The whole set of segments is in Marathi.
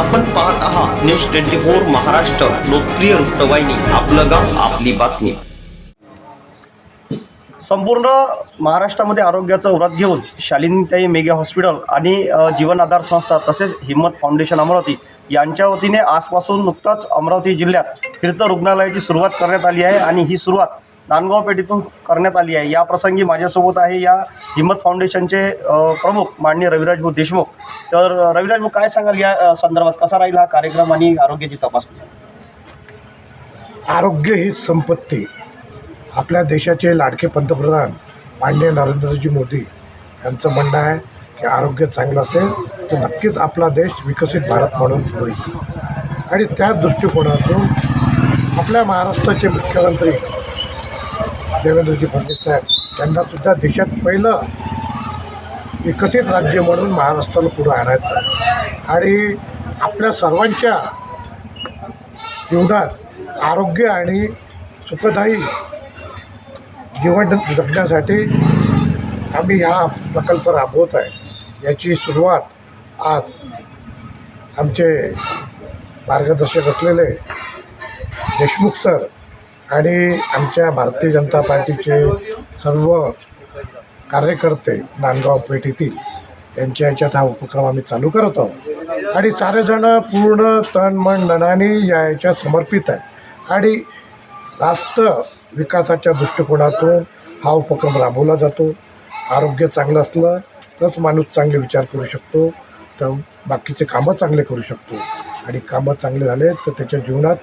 आपण पाहत आहात न्यूज ट्वेंटी फोर महाराष्ट्र लोकप्रिय वृत्तवाहिनी. आपलं गाव आपली बातमी. संपूर्ण महाराष्ट्रामध्ये आरोग्याचं व्रत घेऊन शालिनीताई मेगा हॉस्पिटल आणि जीवन आधार संस्था तसेच हिम्मत फाउंडेशन अमरावती यांच्या वतीने आजपासून नुकताच अमरावती जिल्ह्यात फिरतं रुग्णालयाची सुरुवात करण्यात आली आहे आणि ही सुरुवात नांदगाव पेठेतून करण्यात आली आहे. या प्रसंगी माझ्यासोबत आहे या हिम्मत फाउंडेशनचे प्रमुख माननीय रविराज भाऊ देशमुख. तर अ, रविराज भाऊ काय सांगाल या संदर्भात? कसा राहील हा कार्यक्रम आणि आरोग्याची तपासणी आरोग्य ही संपत्ती. आपल्या देशाचे लाडके पंतप्रधान माननीय नरेंद्रजी मोदी यांचं म्हणणं आहे की आरोग्य चांगलं असेल तर नक्कीच आपला देश विकसित भारत म्हणून होईल आणि त्या दृष्टिकोनातून आपल्या महाराष्ट्राचे मुख्यमंत्री देवेंद्रजी फडणवीस साहेब यांनासुद्धा देशात पहिलं विकसित राज्य म्हणून महाराष्ट्राला पुढं आणायचं आहे. आणि आपल्या सर्वांच्या जीवनात आरोग्य आणि सुखदायी जीवन जगण्यासाठी आम्ही हा प्रकल्प राबवत आहे. याची सुरुवात आज आमचे मार्गदर्शक असलेले देशमुख सर आणि आमच्या भारतीय जनता पार्टीचे सर्व कार्यकर्ते नांदगाव पेठ येथील यांच्या याच्यात हा उपक्रम आम्ही चालू करत आहोत. आणि सारेजण पूर्ण तन मन धनाने या याच्यात समर्पित आहे आणि राष्ट्र विकासाच्या दृष्टिकोनातून हा उपक्रम राबवला जातो. आरोग्य चांगलं असलं तरच माणूस चांगले विचार करू शकतो. तर बाकीचे कामं चांगले करू शकतो. आणि कामं चांगले झाले तर त्याच्या जीवनात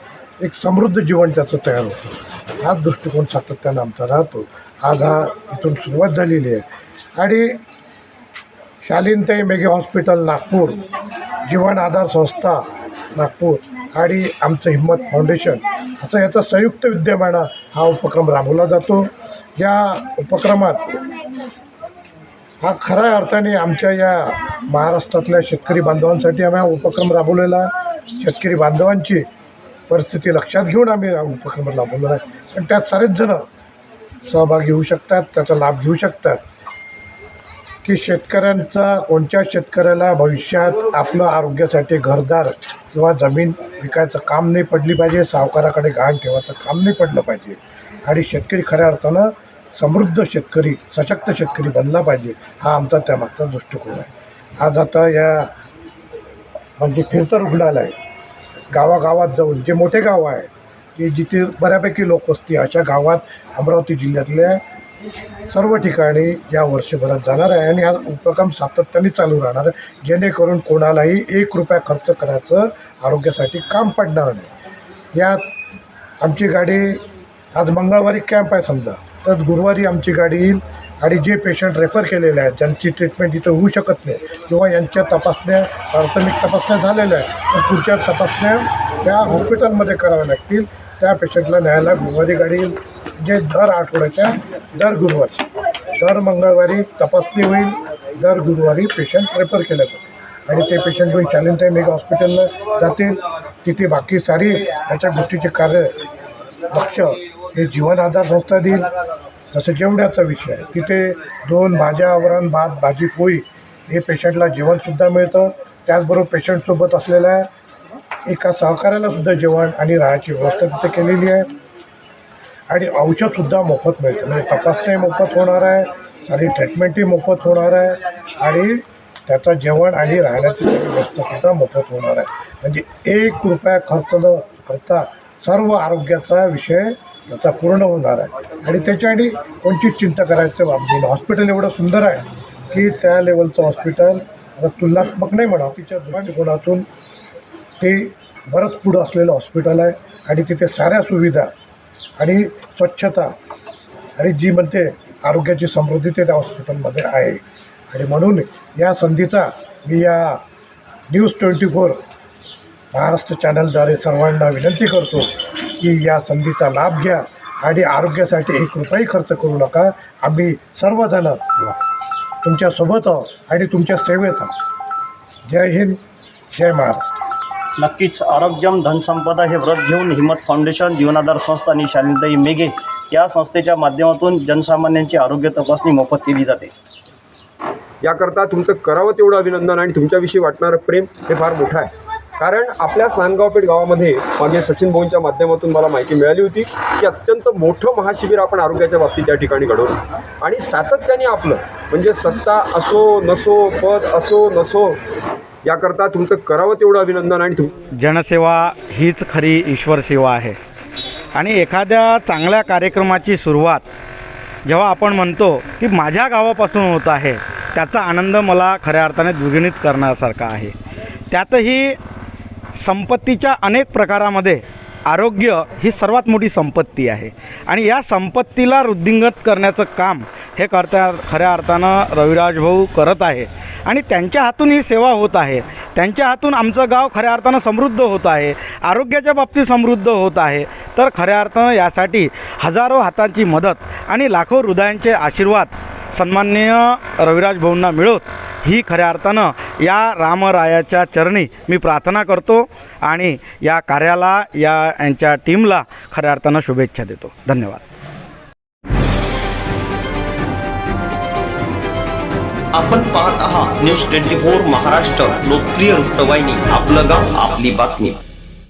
एक समृद्ध जीवन त्याचं तयार होतं. हा दृष्टिकोन सातत्यानं आमचा राहतो. आज हा इथून सुरुवात झालेली आहे. आणि शालीनताई मेघे हॉस्पिटल नागपूर जीवन आधार संस्था नागपूर आणि आमचं हिम्मत फाउंडेशन असं याचा संयुक्त विद्यमानं हा उपक्रम राबवला जातो. या उपक्रमात हा खऱ्या अर्थाने आमच्या या महाराष्ट्रातल्या शेतकरी बांधवांसाठी आम्ही हा उपक्रम राबवलेला शेतकरी बांधवांची परिस्थिती लक्षात घेऊन आम्ही हा उपक्रम राबवलेला आहे. पण त्यात सारेच जणं सहभागी होऊ शकतात त्याचा लाभ घेऊ शकतात. की शेतकऱ्यांचा कोणत्या शेतकऱ्याला भविष्यात आपलं आरोग्यासाठी घरदार किंवा जमीन विकायचं काम नाही पडली पाहिजे सावकाराकडे गहाण ठेवायचं काम नाही पडलं पाहिजे. आणि शेतकरी खऱ्या अर्थानं समृद्ध शेतकरी सशक्त शेतकरी बनला पाहिजे हा आमचा त्यामागचा दृष्टिकोन आहे. आज आता या म्हणजे फिरतं रुग्णालय गावागावात जाऊन जे मोठे गाव आहे की जिथे बऱ्यापैकी लोकवस्ती आहे, अशा गावात अमरावती जिल्ह्यातल्या सर्व ठिकाणी या वर्षभरात जाणार आहे आणि हा उपक्रम सातत्याने चालू राहणार आहे. जेणेकरून कोणालाही एक रुपया खर्च करायचं आरोग्यासाठी काम पडणार नाही. यात आमची गाडी आज मंगळवारी कॅम्प आहे समजा. तर गुरुवारी आमची गाडी येईल. आणि जे पेशंट रेफर केलेले आहेत ज्यांची ट्रीटमेंट इथं होऊ शकत नाही. किंवा यांच्या तपासण्या प्राथमिक तपासण्या झालेल्या आहेत तर पुढच्या तपासण्या त्या हॉस्पिटलमध्ये कराव्या लागतील. त्या पेशंटला न्यायला गुरुवारी गाडी जे म्हणजे दर आठवड्याच्या दर गुरुवारी. दर मंगळवारी तपासणी होईल. दर गुरुवारी पेशंट रेफर केला जातो आणि ते पेशंट घेऊन शालिनताई मेगा हॉस्पिटलला जातील. तिथे बाकी सारी याच्या गोष्टीचे कार्य लक्ष हे जीवन आधार संस्था देईल. जसं जेवण्याचा विषय आहे तिथे दोन भाज्या आवरण भात भाजी पोळी हे पेशंटला जेवणसुद्धा मिळतं. त्याचबरोबर पेशंटसोबत असलेल्या एका सहकाऱ्यालासुद्धा जेवण आणि राहायची व्यवस्था तिथे केलेली आहे. आणि औषधसुद्धा मोफत मिळतं. म्हणजे तपासणी मोफत होणार आहे सारी ट्रीटमेंटही मोफत होणार आहे आणि त्याचं जेवण आणि राहण्याची व्यवस्थासुद्धा मोफत होणार आहे. म्हणजे एक रुपया खर्च न करता सर्व आरोग्याचा विषय त्याचा पूर्ण होणार आहे. आणि त्याच्यासाठी कोणतीच चिंता करायचं बाब नाही. हॉस्पिटल एवढं सुंदर आहे की त्या लेवलचं हॉस्पिटल आता तुलनात्मक नाही म्हणा तिच्या दृष्टिकोनातून ते बरंच पुढं असलेलं हॉस्पिटल आहे आणि तिथे साऱ्या सुविधा आणि स्वच्छता आणि जी म्हणते आरोग्याची समृद्धी ते त्या हॉस्पिटलमध्ये आहे. आणि म्हणून या संधीचा मी या न्यूज ट्वेंटी फोर महाराष्ट्र चॅनलद्वारे सर्वांना विनंती करतो की या संधीचा लाभ घ्या आणि आरोग्यासाठी एक रुपयाही खर्च करू नका. आम्ही सर्वजण तुमच्यासोबत आहोत आणि तुमच्या सेवेत आहोत. जय हिंद जय महाराष्ट्र. नक्कीच आरोग्यम धनसंपदा हे व्रत घेऊन हिम्मत फाउंडेशन जीवनाधार संस्था आणि शालिनीताई मेघे या संस्थेच्या माध्यमातून जनसामान्यांची आरोग्य तपासणी मोफत केली जाते. याकरता तुमचं करावं तेवढं अभिनंदन आणि तुमच्याविषयी वाटणारं प्रेम हे फार मोठं आहे. कारण आपल्या स्नानगावपेठ गावामध्ये मागे सचिन भाऊंच्या माध्यमातून मला माहिती मिळाली होती की अत्यंत मोठं महाशिबिर आपण आरोग्याच्या बाबतीत त्या ठिकाणी घडवलं. आणि सातत्याने आपलं म्हणजे सत्ता असो नसो पद असो नसो याकरता तुमचं करावं तेवढं अभिनंदन आणि तुम जनसेवा हीच खरी ईश्वर सेवा आहे. आणि एखाद्या चांगल्या कार्यक्रमाची सुरुवात जेव्हा आपण म्हणतो की माझ्या गावापासून होत आहे त्याचा आनंद मला खऱ्या अर्थाने द्विगुणित करण्यासारखा आहे. त्यातही संपत्तीच्या अनेक प्रकारामध्ये आरोग्य ही सर्वात मोठी संपत्ती आहे. आणि या संपत्तीला वृद्धिंगत करण्याचं काम हे करता खऱ्या अर्थानं रविराज भाऊ करत आहे. आणि त्यांच्या हातून ही सेवा होत आहे. त्यांच्या हातून आमचं गाव खऱ्या अर्थानं समृद्ध होत आहे. आरोग्याच्या बाबतीत समृद्ध होत आहे. तर खऱ्या अर्थानं यासाठी हजारो हातांची मदत आणि लाखो हृदयांचे आशीर्वाद सन्माननीय रविराज भाऊंना मिळत ही खऱ्या अर्थानं या रामरायाच्या चरणी मी प्रार्थना करतो आणि या कार्याला या यांच्या टीमला खऱ्या अर्थानं शुभेच्छा देतो. धन्यवाद. आपण पाहत आहात न्यूज ट्वेंटी फोर महाराष्ट्र लोकप्रिय वृत्तवाहिनी आपलं गाव आपली बातमी.